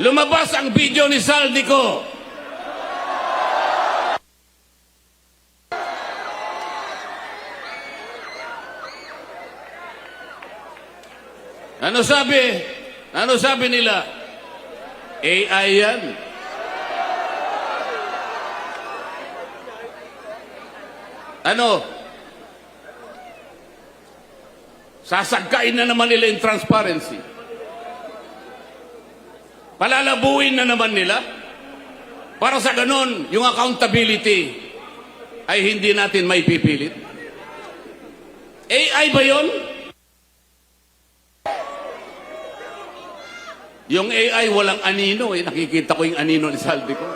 Lumabas ang video ni Saldico. Ano sabi? Ano sabi nila? AI yan. Ano? Sasagkain na naman nila yung transparency. Palalabuin na naman nila. Para sa ganon, yung accountability ay hindi natin may pipilit. AI ba yon? Yung AI walang anino eh. Nakikita ko yung anino ni Saldi ko.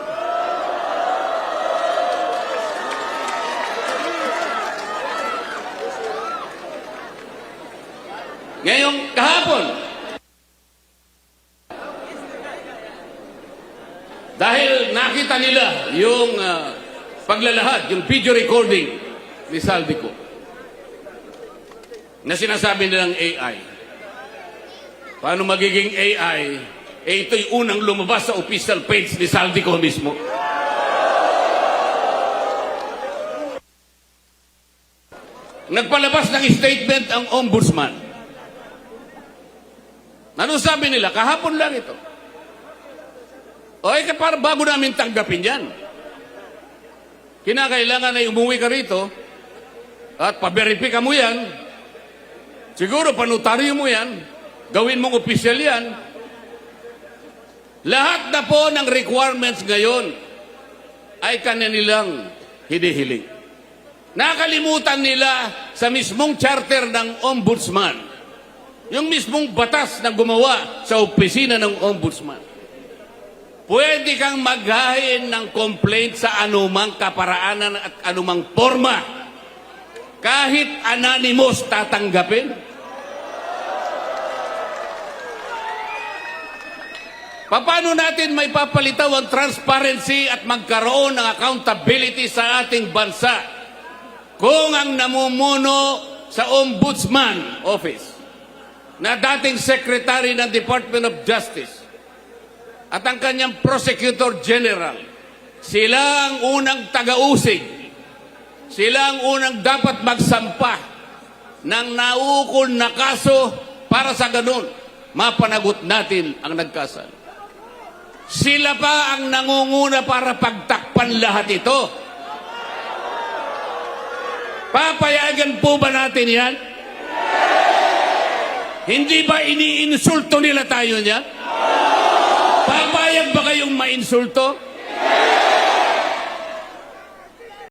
Ngayong kahapon, nakita nila yung ah, paglalahad, yung video recording ni Saldico na sinasabi nilang AI. Paano magiging AI? Eh, ito'y unang lumabas sa official page ni Saldico mismo. Nagpalabas ng statement ang ombudsman. Ano sabi nila? Kahapon lang ito. O eh, para bago namin tanggapin yan. Kinakailangan na umuwi ka rito at paberipika mo yan. Siguro panutaryo mo yan. Gawin mong opisyal yan. Lahat na po ng requirements ngayon ay kanilang hinihiling. Nakalimutan nila sa mismong charter ng ombudsman. Yung mismong batas na gumawa sa opisina ng ombudsman. Pwede kang maghain ng complaint sa anumang kaparaanan at anumang forma. Kahit anonymous tatanggapin. Paano natin may papalitaw ang transparency at magkaroon ng accountability sa ating bansa kung ang namumuno sa Ombudsman Office na dating Secretary ng Department of Justice at ang kanyang Prosecutor General, sila ang unang taga-usig. Sila ang unang dapat magsampa ng naukol na kaso para sa ganun mapanagot natin ang nagkasal. Sila pa ang nangunguna para pagtakpan lahat ito. Papayagan po ba natin yan? Hindi ba iniinsulto nila tayo niyan? Papayag ba kayong mainsulto?